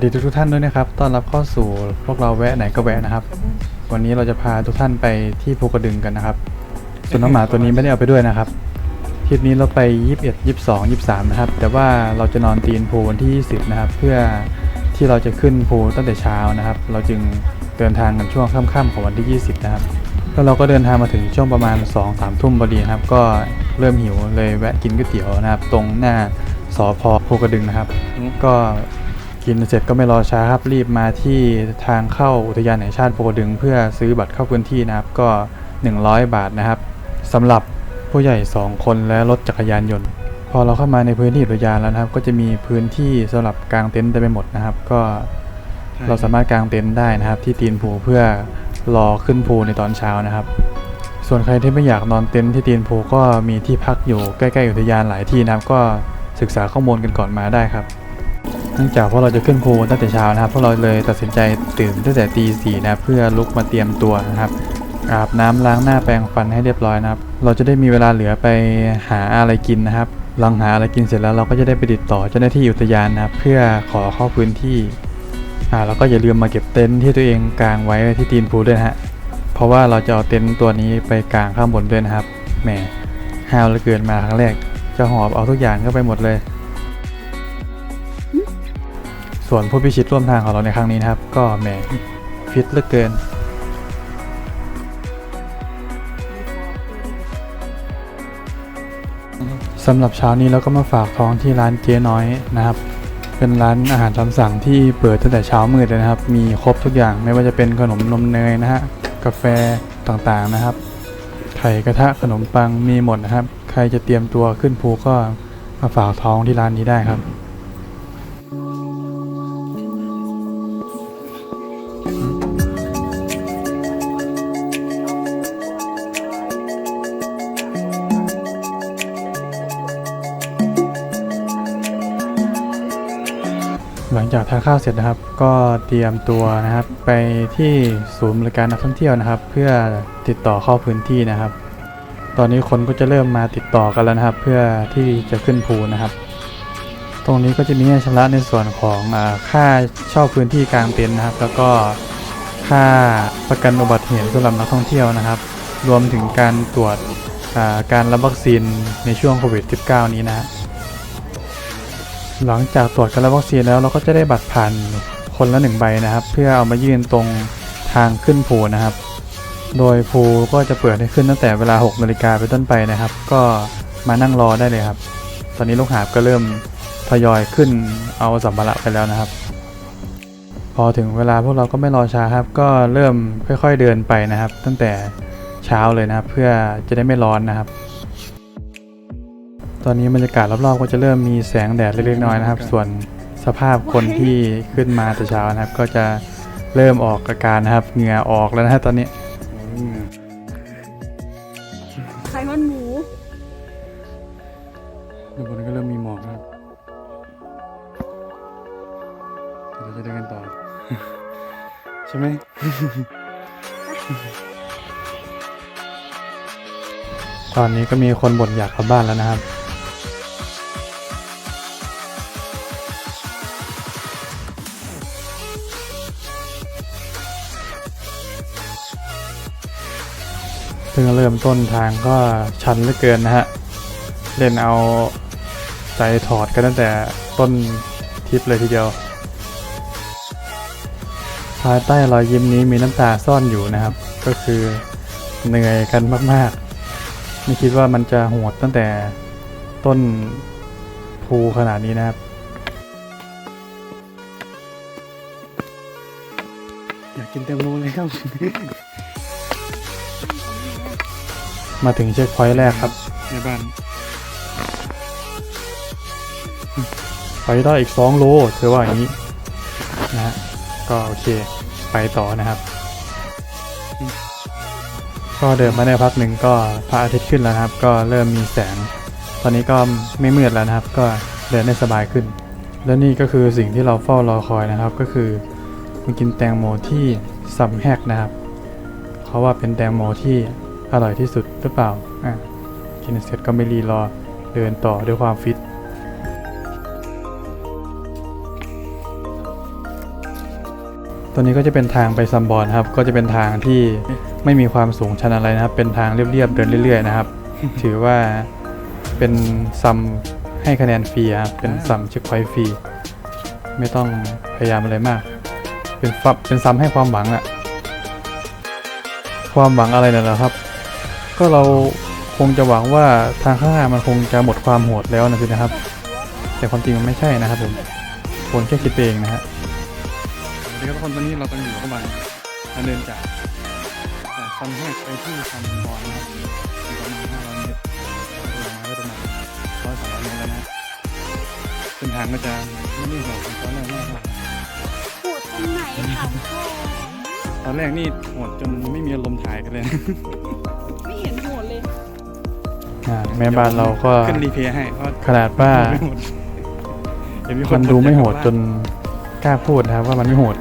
วัสดีทุกๆท่านด้วยนะครับ ต้อนรับเข้าสู่พวกเราแวะไหนก็แวะนะครับ วันนี้เราจะพาทุกท่านไปที่ภูกระดึงกันนะครับ ส่วนน้องหมาตัวนี้ไม่ได้เอาไปด้วยนะครับ ทริปนี้เราไป 21 22 23 นะครับ แต่ว่าเราจะนอนตีนภูวันที่ 20 นะครับ เพื่อที่เราจะขึ้นภูตั้งแต่เช้านะครับ เราจึงเดินทางกันช่วงค่ำๆของวันที่ 20 นะครับ แล้วเราก็เดินทางมาถึงช่วงประมาณ 2-3 ทุ่มพอดีครับ ก็เริ่มหิวเลยแวะกินก๋วยเตี๋ยวนะครับ ตรงหน้าสอพภูกระดึงนะครับ ก็ กินเสร็จก็ไม่รอช้าครับรีบมาที่ทางเข้าอุทยานแห่งชาติภูกระดึง เพื่อซื้อบัตรเข้าพื้นที่นะครับก็ 100 บาทนะครับสำหรับผู้ใหญ่ 2 คนและรถจักรยานยนต์ พอเราเข้ามาในพื้นที่อุทยานแล้วนะครับ ก็จะมีพื้นที่สำหรับกางเต็นท์เต็มไปหมดนะครับ ก็เราสามารถกางเต็นท์ได้นะครับ ที่ตีนภูเพื่อรอขึ้นภูในตอนเช้านะครับ ส่วนใครที่ไม่อยากนอนเต็นท์ที่ตีนภูก็มีที่พักอยู่ใกล้ๆอุทยานหลายที่นะครับ ก็ศึกษาข้อมูลกันก่อนมาได้ครับ เนื่องจากพวกเราจะขึ้นภูตั้งแต่เช้านะครับพวกเราเลยตัดสินใจตื่นตั้งแต่ตีสี่นะเพื่อลุกมาเตรียมตัวนะครับอาบน้ำล้างหน้าแปรงฟันให้เรียบร้อยนะครับ เราจะได้มีเวลาเหลือไปหาอะไรกินนะครับ หลังหาอะไรกินเสร็จแล้วเราก็จะได้ไปติดต่อเจ้าหน้าที่อุทยานนะครับ เพื่อขอเข้าพื้นที่อ่าแล้วก็อย่าลืมมาเก็บเต็นท์ที่ตัวเองกางไว้ที่ตีนภูด้วยนะฮะ เพราะว่าเราจะเอาเต็นท์ตัวนี้ไปกางข้างบนด้วยนะครับ แหมห้าวเหลือเกินมาครั้งแรก จะหอบเอาทุกอย่างเข้าไปหมดเลย ส่วนผู้พิชิตร่วมทางของเราในครั้งนี้นะครับ ก็แหมฟิตเหลือเกิน สำหรับเช้านี้เราก็มาฝากท้องที่ร้านเจ๊น้อยนะครับ เป็นร้านอาหารตามสั่งที่เปิดตั้งแต่เช้ามืดเลยนะครับ มีครบทุกอย่างไม่ว่าจะเป็นขนมนมเนยนะฮะกาแฟต่างๆนะครับ ไข่กระทะขนมปังมีหมดนะครับ ใครจะเตรียมตัวขึ้นภูก็มาฝากท้องที่ร้านนี้ได้ครับ หลังจากทานข้าวเสร็จนะครับ ก็เตรียมตัวนะครับ ไปที่ศูนย์บริการนักท่องเที่ยวนะครับ เพื่อติดต่อเข้าพื้นที่นะครับ ตอนนี้คนก็จะเริ่มมาติดต่อกันแล้วนะครับ เพื่อที่จะขึ้นภูนะครับ ตรงนี้ก็จะมีให้ชำระในส่วนของอค่าเช่าพื้นที่กลางเต็นท์นะครับ แล้วก็ค่าประกันอุบัติเหตุสำหรับนักท่องเที่ยวนะครับ รวมถึงการตรวจการรับวัคซีนในช่วงโควิด -19 นี้นะฮะ หลังจากตรวจการรับวัคซีนแล้วเราก็จะได้บัตรผ่านคนละหนึ่งใบนะครับ เพื่อเอามายื่นตรงทางขึ้นภูนะครับ โดยภูก็จะเปิดให้ขึ้นตั้งแต่เวลา6นาฬิกาเป็นต้นไปนะครับ ก็มานั่งรอได้เลยครับ ตอนนี้ลูกหาบก็เริ่มทยอยขึ้นเอาสัมภาระไปแล้วนะครับ พอถึงเวลาพวกเราก็ไม่รอช้าครับ ก็เริ่มค่อยๆเดินไปนะครับ ตั้งแต่เช้าเลยนะครับ เพื่อจะได้ไม่ร้อนนะครับ ตอนนี้บรรยากาศรอบๆก็จะเริ่มมีแสงแดดเล็กๆน้อยๆนะครับ ส่วนสภาพคนที่ขึ้นมาแต่เช้านะครับ ก็จะเริ่มออกอาการนะครับ เหงื่อออกแล้วนะฮะตอนนี้ไขมันหมูทุกคนก็เริ่มมีหมอกนะครับเดี๋ยวเราจะเดินกันต่อ ใช่ไหม ตอนนี้ก็มีคนบ่นอยากกลับบ้านแล้วนะครับ เพิ่งเริ่มต้นทางก็ชันเหลือเกินนะฮะ เล่นเอาใจถอดกันตั้งแต่ต้นทริปเลยทีเดียว ภายใต้รอยยิ้มนี้มีน้ำตาซ่อนอยู่นะครับ ก็คือเหนื่อยกันมากๆ ไม่คิดว่ามันจะโหดตั้งแต่ต้นภูขนาดนี้นะครับ อยากกินแตงโมเลยครับ มาถึงเช็คพอยต์แรกครับ ในบ้าน ไปได้อีก 2 โลเธอว่าอย่างนี้นะฮะก็โอเคไปต่อนะครับ ก็เดินมาได้พักหนึ่งก็พระอาทิตย์ขึ้นแล้วนะครับ ก็เริ่มมีแสง ตอนนี้ก็ไม่มืดแล้วนะครับ ก็เดินได้สบายขึ้น และนี่ก็คือสิ่งที่เราเฝ้ารอคอยนะครับ ก็คือมากินแตงโมที่ซัมแฮกนะครับ เขาว่าเป็นแตงโมที่ อร่อยที่สุดหรือเปล่าอะกินเสร็จก็ไม่รีรอเดินต่อด้วยความฟิตตัวนี้ก็จะเป็นทางไปซัมบอนครับ ก็จะเป็นทางที่ไม่มีความสูงชันอะไรนะครับ เป็นทางเรียบๆเดินเรื่อย ๆ นะครับ ถือว่าเป็นซัมให้คะแนนฟรีครับ เป็นซัมเช็คพอยต์ฟรี ไม่ต้องพยายามอะไรมาก เป็นฟับเป็นซัมให้ความหวังอะความหวังอะไรเนี่ยเหรอครับ ก็เราคงจะหวังว่าทางข้างหน้ามันคงจะหมดความโหดแล้วนะสินะครับ แต่ความจริงมันไม่ใช่นะครับผมคนแค่คิดไปเองนะฮะสวัสดีครับทุกคนตอนนี้เรากำลังอยู่ระหว่างการเดินจากจากซัมแฮกไปที่ซัมบอนนะครับประมาณ500เมตรลงมาก็ประมาณร้อยสองร้อยเมตรแล้วนะเส้นทางก็จะไม่ได้โหดเหมือนตอนแรกมากเท่าไหร่ปวดตรงไหนถามก่อนตอนแรกนี่โหดจนไม่มีอารมณ์ถ่ายกันเลย อ่าแม่บ้านเราก็ขึ้นรีเพย์ให้เพราะขนาดว่าไม่โหดเดี๋ยวมันดูไม่โหดจนกล้าพูดนะครับว่ามันไม่โหด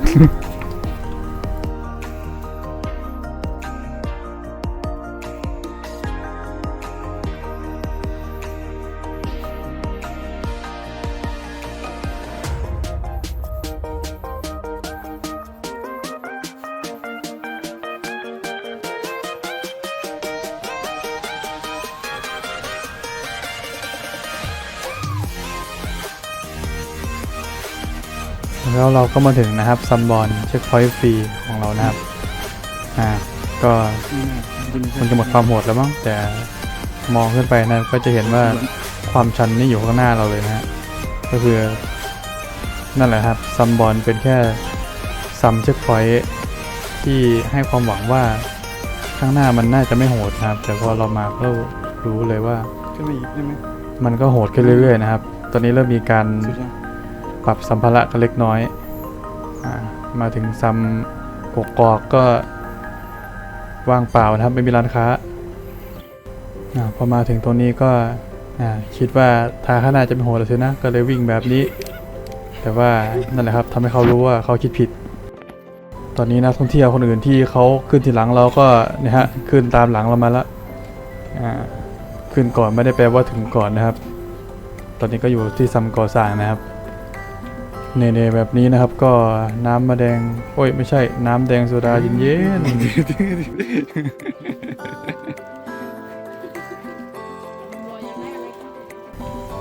ก็มาถึงนะครับซัมบอลเช็คพอยต์ฟรีของเรานะครับอ่าก็มันจะหมดความโหดแล้วมั้งแต่มองขึ้นไปนะก็จะเห็นว่าความชันนี่อยู่ข้างหน้าเราเลยนะฮะก็คือนั่นแหละครับซัมบอลเป็นแค่ซัมเช็คพอยต์ที่ให้ความหวังว่าข้างหน้ามันน่าจะไม่โหดนะครับ แต่พอเรามาก็รู้เลยว่าขึ้นมาอีกได้ไหมมันก็โหดขึ้นเรื่อยๆนะครับ ตอนนี้เริ่มมีการสุดยังปรับสัมภาระกันเล็กน้อยอา มาถึงซัมกกอกก็ว่างเปล่านะครับไม่มีร้านค้าอพอมาถึงตรงนี้ก็คิดว่าทางข้างหน้าจะเป็นโหดแล้วนะ ก็เลยวิ่งแบบนี้ แต่ว่านั่นแหละครับทำให้เขารู้ว่าเขาคิดผิด ตอนนี้นักท่องเที่ยวคนอื่นที่เขาขึ้นทีหลังเราก็นี่ยฮะขึ้นตามหลังเรามาล้วอ่าขึ้นก่อนไม่ได้แปลว่าถึงก่อนนะครับ ตอนนี้ก็อยู่ที่ซัมกอส่างนะครับ เน่ๆแบบนี้นะครับก็น้ำมะแดง โอ้ยไม่ใช่ น้ำแดงโซดาเย็นๆ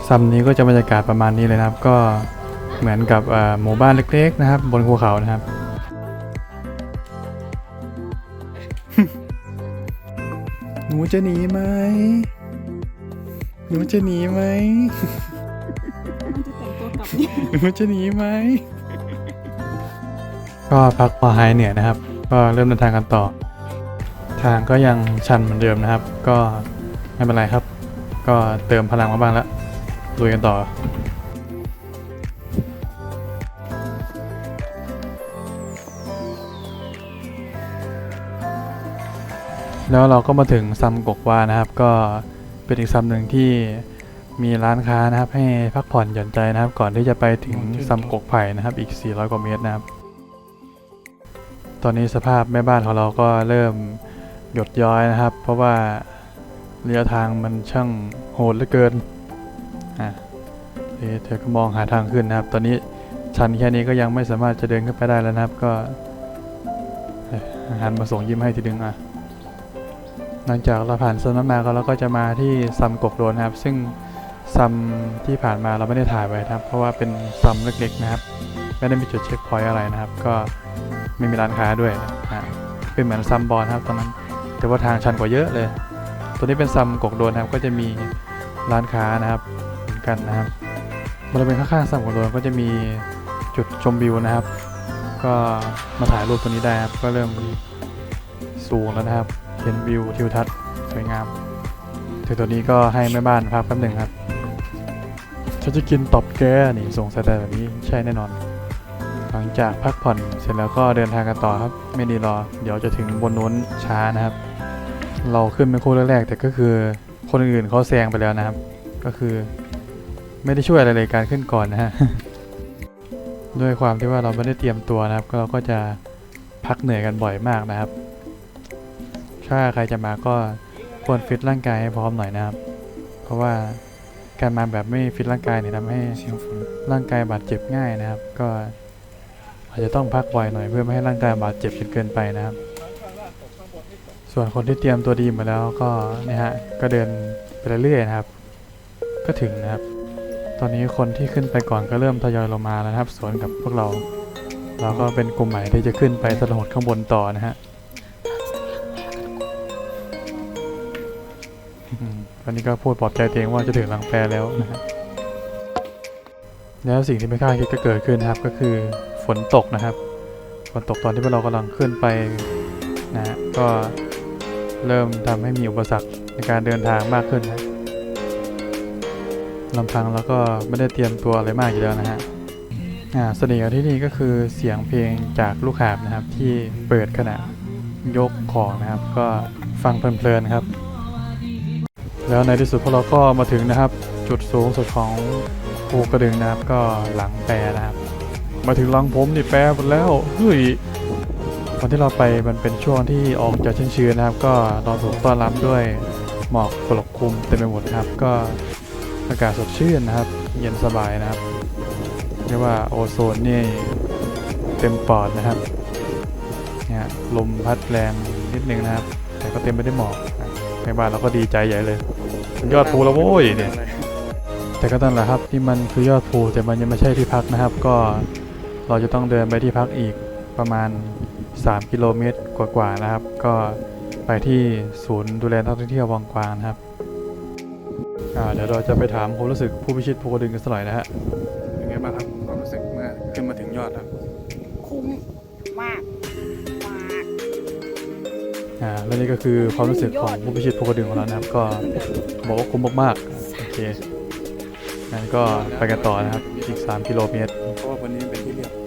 ซัมนี้ก็จะบรรยากาศประมาณนี้เลยนะครับ ก็เหมือนกับหมู่บ้านเล็ก ๆ นะครับ บนภูเขานะครับหนูจะหนีไหมหนูจะหนีไหม หนูจะหนีไหม ก็พักพอหายเหนื่อยนะครับ ก็เริ่มเดินทางกันต่อ ทางก็ยังชันเหมือนเดิมนะครับ ก็ไม่เป็นไรครับ ก็เติมพลังมาบ้างแล้วลุยกันต่อแล้วเราก็มาถึงซัมกกวานะครับ ก็เป็นอีกซัมหนึ่งที่ มีร้านค้านะครับ ให้พักผ่อนหย่อนใจนะครับ ก่อนที่จะไปถึงซัมกกไผ่นะครับ อีก 400 กว่าเมตรนะครับ ตอนนี้สภาพแม่บ้านของเราก็เริ่มหยดย้อยนะครับ เพราะว่าระยะทางมันช่างโหดเหลือเกินอะเธอก็มองหาทางขึ้นนะครับ ตอนนี้ชันแค่นี้ก็ยังไม่สามารถจะเดินขึ้นไปได้แล้วนะครับ ก็หันมาส่งยิ้มให้ทีนึงอะหลังจากเราผ่านซัมนั้นมาก็เราก็จะมาที่ซัมกกโดนนะครับ ซึ่ง ซัมที่ผ่านมาเราไม่ได้ถ่ายไว้นะครับ เพราะว่าเป็นซัมเล็กๆนะครับ ไม่ได้มีจุดเช็คพอยต์อะไรนะครับ ก็ไม่มีร้านค้าด้วยนะฮะเป็นเหมือนซัมบอลครับตอนนั้นแต่ว่าทางชันกว่าเยอะเลย ตัวนี้เป็นซัมกกโดนครับก็จะมีร้านค้านะครับเหมือนกันนะครับบริเวณข้างๆซัมกกโดนก็จะมีจุดชมวิวนะครับ ก็มาถ่ายรูปตัวนี้ได้ครับ ก็เริ่มสูงแล้วนะครับเห็นวิวทิวทัศน์สวยงามถึงตัวนี้ก็ให้แม่บ้านพักแป๊บหนึ่งครับ ฉันจะกินตอบแกนี่ส่งสแตนแบบนี้ใช่แน่นอน หลังจากพักผ่อนเสร็จแล้วก็เดินทางกันต่อครับ ไม่ดีรอ เดี๋ยวจะถึงบนนู้นช้านะครับ เราขึ้นเป็นคู่แรกๆแต่ก็คือคนอื่นเขาแซงไปแล้วนะครับ ก็คือไม่ได้ช่วยอะไรเลยการขึ้นก่อนนะฮะด้วยความที่ว่าเราไม่ได้เตรียมตัวนะครับ เราก็จะพักเหนื่อยกันบ่อยมากนะครับ ถ้าใครจะมาก็ควรฟิตร่างกายให้พร้อมหน่อยนะครับ เพราะว่า การมาแบบไม่ฟิตร่างกายเนี่ยทำให้ร่างกายบาดเจ็บง่ายนะครับ ก็อาจจะต้องพักไวหน่อยเพื่อไม่ให้ร่างกายบาดเจ็บจนเกินไปนะครับ ส่วนคนที่เตรียมตัวดีมาแล้วก็เนี่ยฮะก็เดินไปเรื่อยๆนะครับ ก็ถึงนะครับ ตอนนี้คนที่ขึ้นไปก่อนก็เริ่มทยอยลงมาแล้วนะครับ สวนกับพวกเรา เราก็เป็นกลุ่มใหม่ที่จะขึ้นไปสำรวจข้างบนต่อนะฮะ อนนี้ก็พูดปลอบใจตัวเองว่าจะถึงลังแปรแล้วนะฮะแล้วสิ่งที่ไม่คาดคิดก็เกิดขึ้นนะครับก็คือฝนตกนะครับ ฝนตกตอนที่พวกเรากำลังขึ้นไปนะฮะก็เริ่มทำให้มีอุปสรรคในการเดินทางมากขึ้นนะลำพังแล้วก็ไม่ได้เตรียมตัวอะไรมากอยู่แล้วนะฮะอ่าเสน่ห์ของที่นี่ก็คือเสียงเพลงจากลูกหาบนะครับที่เปิดขณะยกของนะครับ ก็ฟังเพลินๆครับ แล้วในที่สุดพวกเราก็มาถึงนะครับ จุดสูงสุดของภูกระดึงนะครับก็หลังแปรนะครับ มาถึงหลังผมนี่แปรหมดแล้วเฮ้ยวันที่เราไปมันเป็นช่วงที่ออกจากชื้นๆนะครับ ก็เราถูกต้อนรับด้วยหมอกปกคลุมเต็มไปหมดครับ ก็อากาศสดชื่นนะครับ เย็นสบายนะครับเรียกว่าโอโซนนี่เต็มปอดนะครับเนี่ยลมพัดแรงนิดนึงนะครับ แต่ก็เต็มไปด้วยหมอก ในบ้านเราก็ดีใจใหญ่เลยยอดภูแล้วโว้ยเนี่ยแต่ก็ตั้งแหละครับที่มันคือยอดภูแต่มันยังไม่ใช่ที่พักนะครับ ก็เราจะต้องเดินไปที่พักอีกประมาณ 3 กิโลเมตรกว่าๆนะครับ ก็ไปที่ศูนย์ดูแลนักท่องเที่ยววังกวางนะครับอ่าเดี๋ยวเราจะไปถามความรู้สึกผู้พิชิตภูกระดึงกันสักหน่อยนะฮะเป็นไงบ้างครับความรู้สึกเมื่อขึ้นมาถึงยอดครับ คุ้มมากมาก อ่าและนี่ก็คือความรู้สึกของผู้พิชิตภูกระดึงของเรานะครับ ก็บอกว่าคุ้มมากๆโอเคงั้นก็ไปกันต่อนะครับอีก 3 กิโลเมตรเพราะว่าวันนี้เป็นที่เรียบหลั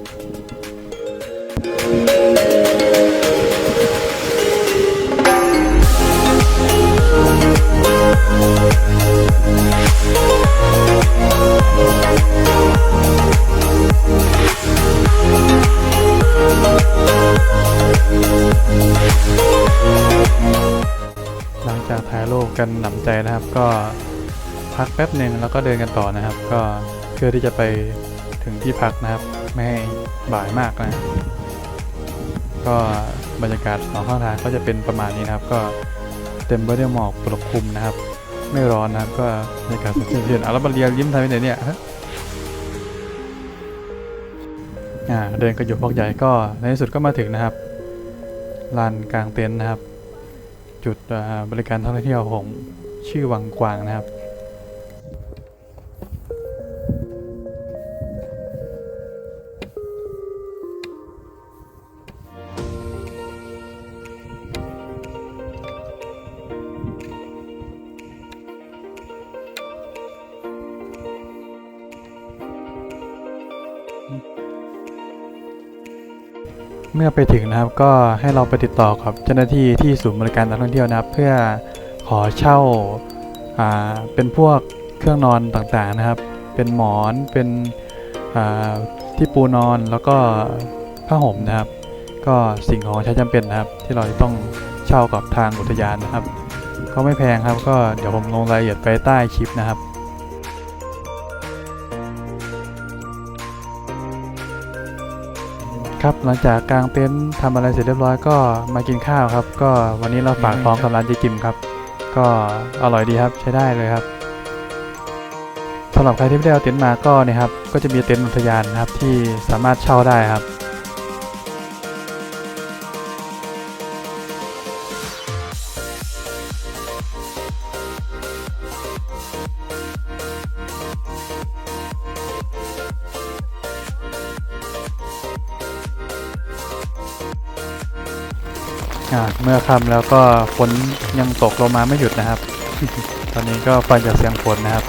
จากถ่ายรูปกันหนำใจนะครับ ก็พักแป๊บหนึ่งแล้วก็เดินกันต่อนะครับ ก็เพื่อที่จะไปถึงที่พักนะครับ ไม่ให้บ่ายมากนะก็บรรยากาศสองข้างทางก็จะเป็นประมาณนี้นะครับ ก็เต็มไปด้วยหมอกปกคลุมนะครับ ไม่ร้อนนะครับ ก็บรรยากาศสดชื่นอะแล้วมาเรียนยิ้มทำไมเนี่ยฮะอ่าเดินกระยุกพอกใหญ่ก็ในที่สุดก็มาถึงนะครับลานกลางเต็นท์นะครับ จุดบริการท่องเที่ยวของชื่อวังกวางนะครับ มื่อไปถึงนะครับก็ให้เราไปติดต่อกับเจ้าหน้าที่ที่ศูนย์บริการนักท่องเที่ยวนะครับ เพื่อขอเช่าอ่าเป็นพวกเครื่องนอนต่างๆนะครับ เป็นหมอนเป็นอ่าที่ปูนอนแล้วก็ผ้าห่มนะครับ ก็สิ่งของใช้จำเป็นนะครับ ที่เราจะต้องเช่ากับทางอุทยานนะครับ ก็ไม่แพงครับ ก็เดี๋ยวผมลงรายละเอียดไปใต้คลิปนะครับ ครับหลังจากกางเต็นท์ทำอะไรเสร็จเรียบร้อยก็มากินข้าวครับ ก็วันนี้เราฝากท้องกับร้านเจกิมครับ ก็อร่อยดีครับใช้ได้เลยครับสำหรับใครที่ไม่ได้เอาเต็นท์มาก็เนี่ยครับก็จะมีเต็นท์อุทยานนะครับที่สามารถเช่าได้ครับ เมื่อค่ำแล้วก็ฝนยังตกลงมาไม่หยุดนะครับ ตอนนี้ก็ฟังจากเสียงฝนนะครับ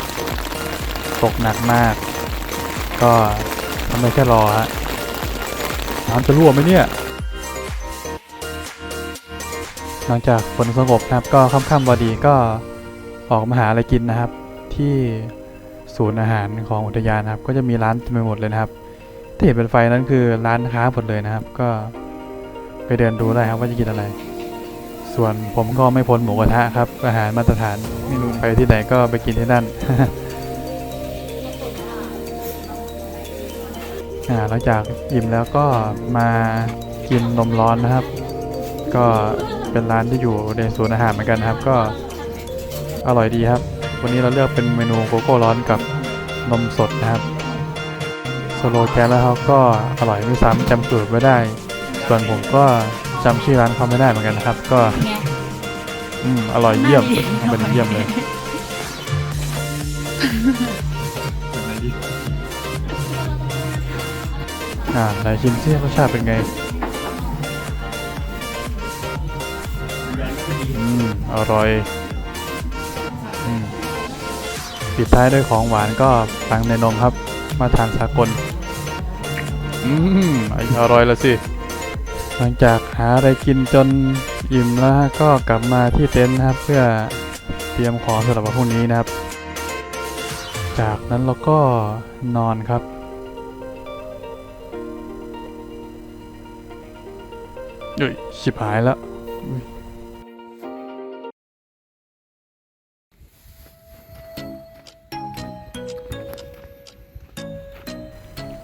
ตกหนักมาก ก็ทำได้แค่รอฮะน้ำจะรั่วไหมเนี่ย หลังจากฝนสงบนะครับ ก็ค่ำๆพอดีก็ออกมาหาอะไรกินนะครับ ที่ศูนย์อาหารของอุทยานครับ ก็จะมีร้านเต็มไปหมดเลยนะครับ ที่เห็นเป็นไฟนั้นคือร้านค้าหมดเลยนะครับ ก็ไปเดินดูได้ครับว่าจะกินอะไร ส่วนผมก็ไม่พ้นหมูกระทะครับ อาหารมาตรฐานเมนูไปที่ไหนก็ไปกินที่นั่นหลังจากอิ่มแล้วก็มากินนมร้อนนะครับ ก็เป็นร้านที่อยู่ในศูนย์อาหารเหมือนกันนะครับ ก็อร่อยดีครับ วันนี้เราเลือกเป็นเมนูโกโก้ร้อนกับนมสดนะครับสโลแกนแล้วเขาก็อร่อยไม่ซ้ำจำสูตรไม่ได้ ส่วนผมก็ จำชื่อร้านเขาไม่ได้เหมือนกันนะครับ ก็อืมอร่อยเยี่ยมเป็นเยี่ยมเลยอ่าไหนชิมซิรสชาติเป็นไงอืมอร่อยอืมปิดท้ายด้วยของหวานก็ตังในนมครับ มาทานสากลอืมอร่อยล้วสิ ลังจากหาอะไรกินจนอิ่มแล้วก็กลับมาที่เต็นท์นะครับ เพื่อเตรียมของสำหรับวันพรุ่งนี้นะครับ จากนั้นเราก็นอนครับเฮ้ยชิบหายแล้ว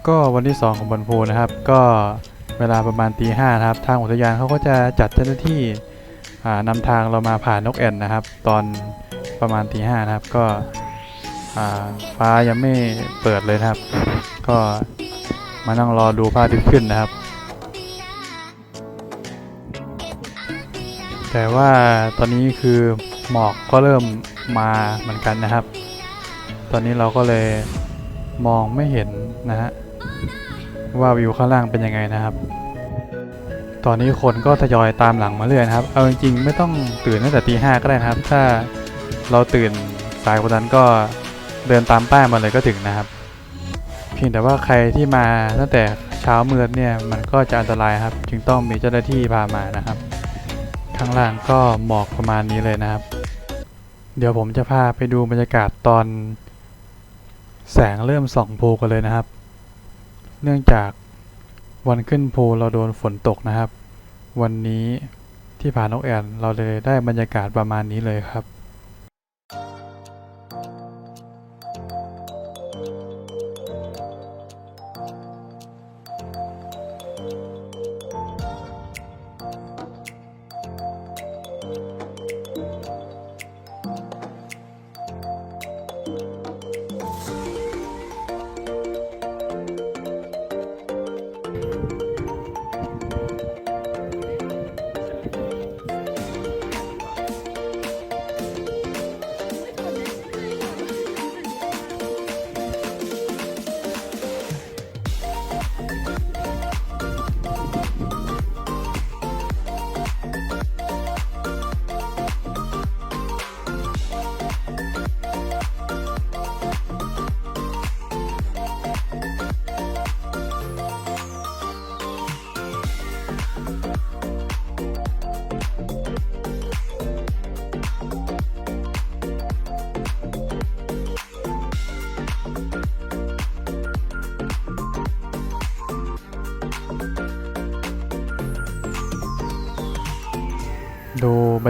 ก็วันที่ 2 ของบนภูนะครับ ก็ เวลาประมาณตีห้านะครับ ทางอุทยานเขาก็จะจัดเจ้าหน้าที่อ่านำทางเรามาผ่านนกแอ่นนะครับ ตอนประมาณตีห้านะครับ ก็ฟ้ายังไม่เปิดเลยครับ ก็มานั่งรอดูพระอาทิตย์ขึ้นนะครับ แต่ว่าตอนนี้คือหมอกก็เริ่มมาเหมือนกันนะครับ ตอนนี้เราก็เลยมองไม่เห็นนะฮะ ว่าวิวข้างล่างเป็นยังไงนะครับ ตอนนี้คนก็ทยอยตามหลังมาเรื่อยนะครับ เอาจริงๆไม่ต้องตื่นตั้งแต่ตีห้าก็ได้นะครับ ถ้าเราตื่นสายกว่านั้นก็เดินตามป้ายมาเลยก็ถึงนะครับ เพียงแต่ว่าใครที่มาตั้งแต่เช้ามืดเนี่ยมันก็จะอันตรายครับ จึงต้องมีเจ้าหน้าที่พามานะครับ ข้างล่างก็หมอกประมาณนี้เลยนะครับ เดี๋ยวผมจะพาไปดูบรรยากาศตอนแสงเริ่มส่องภูกันเลยนะครับ เนื่องจากวันขึ้นภูเราโดนฝนตกนะครับ วันนี้ที่ผานกแอ่นเราเลยได้บรรยากาศประมาณนี้เลยครับ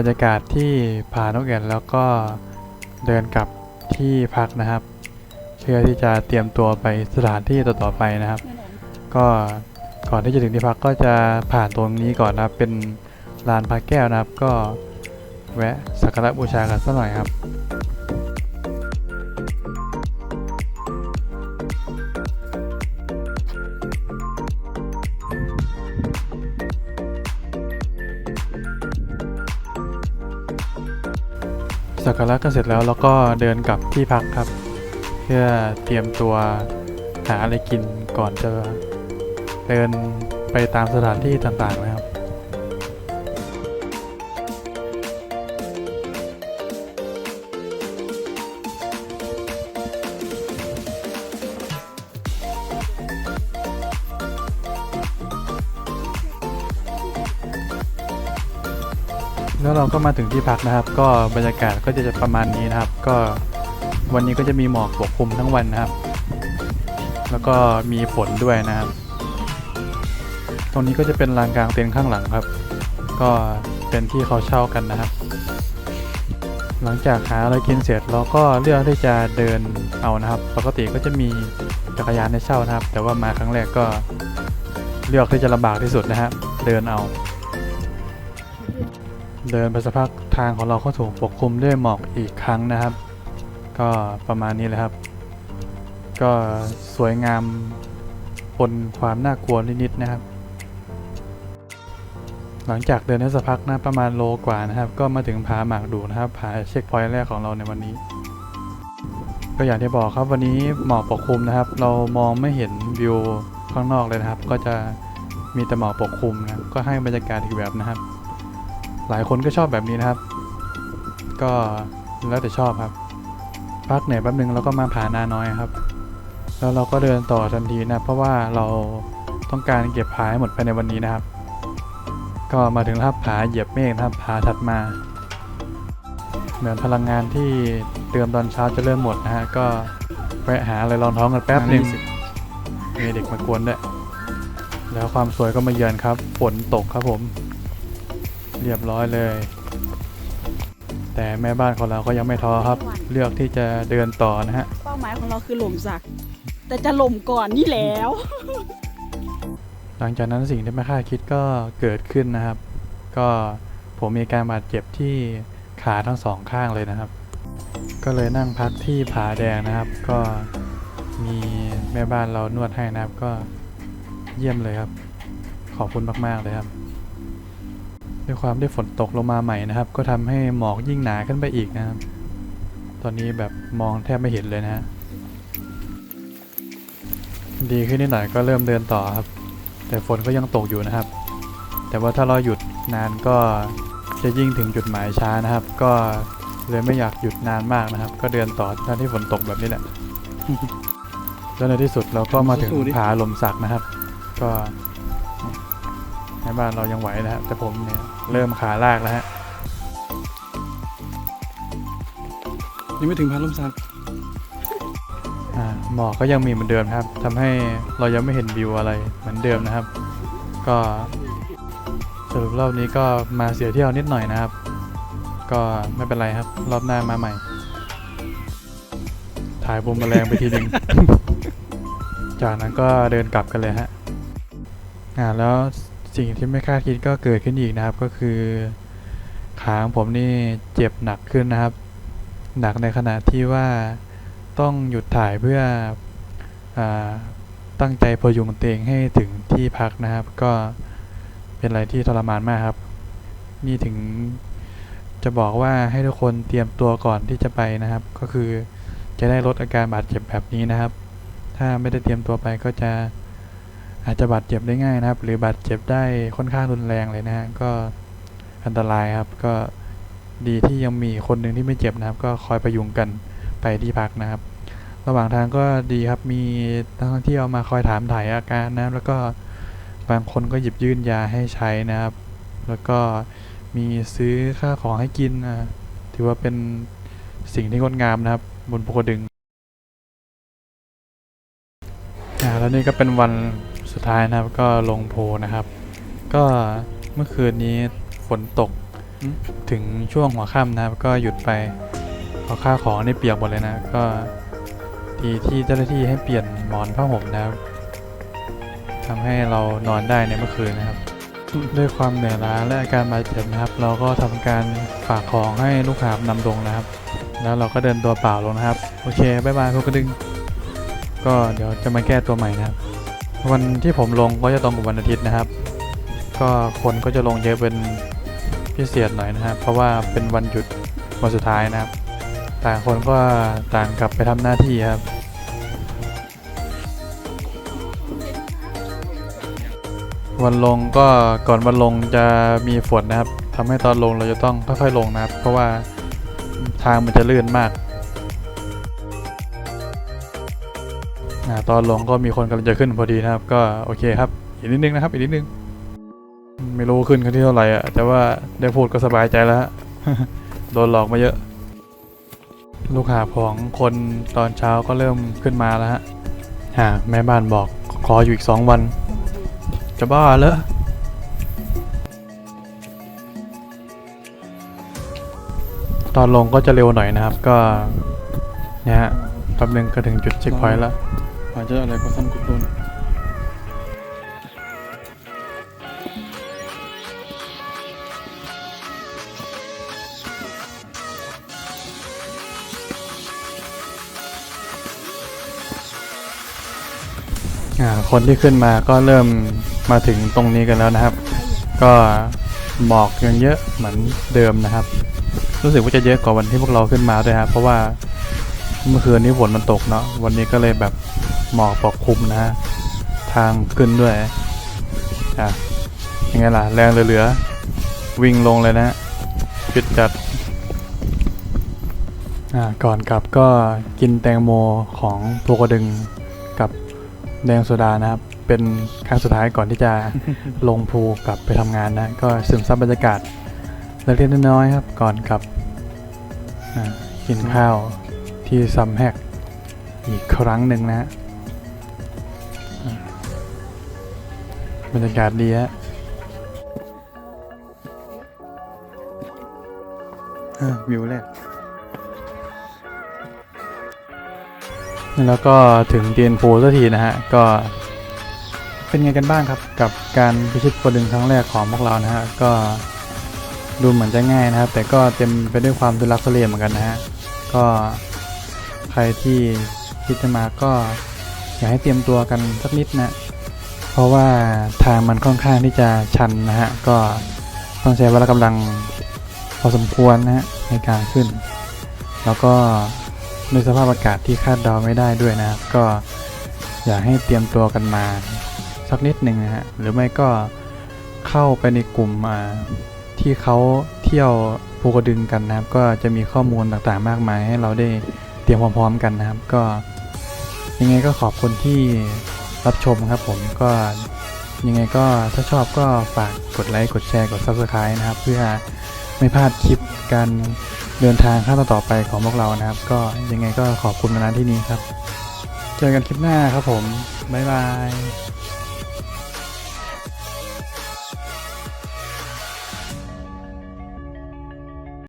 รรยากาศที่ผานกแก่นแล้วก็เดินกลับที่พักนะครับ เพื่อที่จะเตรียมตัวไปสถานที่ต่อๆไปนะครับ ก็ก่อนที่จะถึงที่พักก็จะผ่านตรงนี้ก่อนนะครับ เป็นลานพระแก้วนะครับ ก็แวะสักการะบูชากันสักหน่อยครับ กการะกันเสร็จแล้วเราก็เดินกลับที่พักครับ เพื่อเตรียมตัวหาอะไรกินก่อนจะเดินไปตามสถานที่ต่างๆนะ แล้วเราก็มาถึงที่พักนะครับ ก็บรรยากาศก็จะประมาณนี้นะครับ ก็วันนี้ก็จะมีหมอกปกคลุมทั้งวันนะครับ แล้วก็มีฝนด้วยนะครับ ตรงนี้ก็จะเป็นลานกลางเต็นท์ข้างหลังครับ ก็เป็นที่เขาเช่ากันนะครับ หลังจากหาอะไรกินเสร็จเราก็เลือกที่จะเดินเอานะครับ ปกติก็จะมีจักรยานให้เช่านะครับ แต่ว่ามาครั้งแรกก็เลือกที่จะลำบากที่สุดนะครับ เดินเอา เดินไปสักพักทางของเราก็ถูกปกคลุมด้วยหมอกอีกครั้งนะครับ ก็ประมาณนี้เลยครับ ก็สวยงามปนความน่ากลัวนิดๆนะครับ หลังจากเดินได้สักพักนะประมาณโลกว่านะครับ ก็มาถึงผาหมากดูนะครับผาเช็คพอยต์แรกของเราในวันนี้ ก็อย่างที่บอกครับวันนี้หมอกปกคลุมนะครับ เรามองไม่เห็นวิวข้างนอกเลยนะครับ ก็จะมีแต่หมอกปกคลุมนะก็ให้บรรยากาศอีกแบบนะครับ หลายคนก็ชอบแบบนี้นะครับ ก็แล้วแต่ชอบครับ พักเหนื่อยแป๊บนึงแล้วก็มาผานาน้อยครับ แล้วเราก็เดินต่อทันทีนะเพราะว่าเราต้องการเก็บผาให้หมดภายในวันนี้นะครับ ก็มาถึงแล้วครับผาเหยียบเมฆนะครับผาถัดมา เหมือนพลังงานที่เติมตอนเช้าจะเริ่มหมดนะฮะก็แวะหาอะไรรองท้องกันแป๊บหนึ่งมีเด็กมากวนด้วยแล้วความสวยก็มาเยือนครับ ฝนตกครับผม เรียบร้อยเลย แต่แม่บ้านของเราก็ยังไม่ท้อครับ เลือกที่จะเดินต่อนะฮะ เป้าหมายของเราคือหล่มสัก แต่จะหล่มก่อนนี่แล้ว หลังจากนั้นสิ่งที่ไม่คาดคิดก็เกิดขึ้นนะครับ ก็ผมมีอาการบาดเจ็บที่ขาทั้งสองข้างเลยนะครับ ก็เลยนั่งพักที่ผาแดงนะครับ ก็มีแม่บ้านเรานวดให้นะครับก็เยี่ยมเลยครับ ขอบคุณมาก ๆ เลยครับ ด้วยความที่ฝนตกลงมาใหม่นะครับ ก็ทำให้หมอกยิ่งหนาขึ้นไปอีกนะครับ ตอนนี้แบบมองแทบไม่เห็นเลยนะฮะดีขึ้นนิดหน่อยก็เริ่มเดินต่อครับ แต่ฝนก็ยังตกอยู่นะครับ แต่ว่าถ้าเราหยุดนานก็จะยิ่งถึงจุดหมายช้านะครับ ก็เลยไม่อยากหยุดนานมากนะครับ ก็เดินต่อทั้งที่ฝนตกแบบนี้แหละแล้วในที่สุดเราก็มาถึงสู้ๆดิผาลมสักนะครับ ก็ ในบ้านเรายังไหวนะฮะแต่ผมเนี่ยเริ่มขาลากแล้วฮะยังไม่ถึงพาลมซักอ่าหมอกก็ยังมีเหมือนเดิมนะครับทำให้เรายังไม่เห็นวิวอะไรเหมือนเดิมนะครับ ก็สรุปรอบนี้ก็มาเสียเที่ยวนิดหน่อยนะครับ ก็ไม่เป็นไรครับ รอบหน้ามาใหม่ ถ่ายบุมแมลงไปทีหนึ่งจากนั้นก็เดินกลับกันเลยฮะอ่าแล้ว สิ่งที่ไม่คาดคิดก็เกิดขึ้นอีกนะครับก็คือขาของผมนี่เจ็บหนักขึ้นนะครับ หนักในขณะที่ว่าต้องหยุดถ่ายเพื่ออตั้งใจพยุงตัวเองให้ถึงที่พักนะครับ ก็เป็นอะไรที่ทรมานมากครับ นี่ถึงจะบอกว่าให้ทุกคนเตรียมตัวก่อนที่จะไปนะครับ ก็คือจะได้ลดอาการบาดเจ็บแบบนี้นะครับ ถ้าไม่ได้เตรียมตัวไปก็จะ อาจจะบาดเจ็บได้ง่ายนะครับ หรือบาดเจ็บได้ค่อนข้างรุนแรงเลยนะฮะก็อันตรายครับก็ดีที่ยังมีคนหนึ่งที่ไม่เจ็บนะครับ ก็คอยประยุงกันไปที่พักนะครับ ระหว่างทางก็ดีครับมีนักท่องเที่ยวมาคอยถามถ่ายอาการนะแล้วก็บางคนก็หยิบยื่นยาให้ใช้นะครับ แล้วก็มีซื้อข้าวของให้กินนะถือว่าเป็นสิ่งที่งดงามนะครับ บนภูกระดึงอ่าแล้วนี่ก็เป็นวัน สุดท้ายนะครับก็ลงโพนะครับ ก็เมื่อคืนนี้ฝนตกถึงช่วงหัวค่ำนะครับ ก็หยุดไปพอข้าวของนี่เปียกหมดเลยนะก็ดีที่เจ้าหน้าที่ให้เปลี่ยนหมอนผ้าห่มนะครับทำให้เรานอนได้ในเมื่อคืนนะครับ ด้วยความเหนื่อยล้าและอาการบาดเจ็บนะครับ เราก็ทำการฝากของให้ลูกหาบนำลงนะครับ แล้วเราก็เดินตัวเปล่าลงนะครับ โอเคบายบายพวกกระดึง ก็เดี๋ยวจะมาแก้ตัวใหม่นะครับ วันที่ผมลงก็จะตรงกับวันอาทิตย์นะครับ ก็คนก็จะลงเยอะเป็นพิเศษหน่อยนะครับ เพราะว่าเป็นวันหยุดวันสุดท้ายนะครับ ต่างคนก็ต่างกลับไปทำหน้าที่ครับวันลงก็ก่อนวันลงจะมีฝนนะครับทำให้ตอนลงเราจะต้องค่อยๆลงนะครับ เพราะว่าทางมันจะลื่นมาก ตอนลงก็มีคนกำลังจะขึ้นพอดีนะครับ ก็โอเคครับ อีกนิดนึงนะครับอีกนิดนึง ไม่รู้ขึ้นกันที่เท่าไหร่อะแต่ว่าได้พูดก็สบายใจแล้วฮะโดนหลอกมาเยอะ ลูกหาของคนตอนเช้าก็เริ่มขึ้นมาแล้วฮะฮะแม่บ้านบอกขออยู่อีกสองวัน จะบ้าเหรอตอนลงก็จะเร็วหน่อยนะครับก็เนี่ยฮะแป๊บนึงก็ถึงจุดเช็คพอยต์แล้ว พอเจออะไรก็ท่านกุตุนคนที่ขึ้นมาก็เริ่มมาถึงตรงนี้กันแล้วนะครับ ก็หมอกยังเยอะเหมือนเดิมนะครับ รู้สึกว่าจะเยอะกว่าวันที่พวกเราขึ้นมาด้วยครับเพราะว่าเมื่อคืนนี้ฝนมันตกเนาะวันนี้ก็เลยแบบ หมอกปกคลุมนะฮะทางขึ้นด้วยอะยังไงล่ะ แรงเหลือๆวิ่งลงเลยนะฮะปิดจัดอ่าก่อนกลับก็กินแตงโมของโพกระดึงกับแดงโซดานะครับ เป็นครั้งสุดท้ายก่อนที่จะลงภูกลับไปทำงานนะ ก็ซึมซับบรรยากาศเล็กๆน้อยๆครับ ก่อนกลับกินข้าวที่ซัมแฮกอีกครั้งหนึ่งนะ บรรยากาศดีฮะอ่าวิวแรกแล้วก็ถึงเดียนโพสักทีนะฮะ ก็เป็นไงกันบ้างครับกับการพิชิตโปรดึงครั้งแรกของพวกเรานะฮะ ก็ดูเหมือนจะง่ายนะครับ แต่ก็เต็มไปด้วยความทุลักทุเลเหมือนกันนะฮะ ก็ใครที่คิดจะมาก็ อยากให้เตรียมตัวกันสักนิดนะเพ ราะว่าทางมันค่อนข้างที่จะชันนะฮะ ก็ต้องใช้เวลากำลังพอสมควรนะฮะในการขึ้น แล้วก็ด้วยสภาพอากาศที่คาดเดาไม่ได้ด้วยนะครับ ก็อยากให้เตรียมตัวกันมาสักนิดหนึ่งนะฮะ หรือไม่ก็เข้าไปในกลุ่มที่เขาเที่ยวภูกระดึงกันนะครับ ก็จะมีข้อมูลต่างๆมากมาย ให้เราได้เตรียมพร้อมๆกันนะครับ ก็ยังไงก็ขอบคุณที่ รับชมครับผมก็ยังไงก็ถ้าชอบก็ฝากกดไลค์กดแชร์กด Subscribe นะครับ เพื่อไม่พลาดคลิปการเดินทางขั้นต่อไปของพวกเรานะครับ ก็ยังไงก็ขอบคุณมาณที่นี้ครับ เจอกันคลิปหน้าครับผม บ๊ายบาย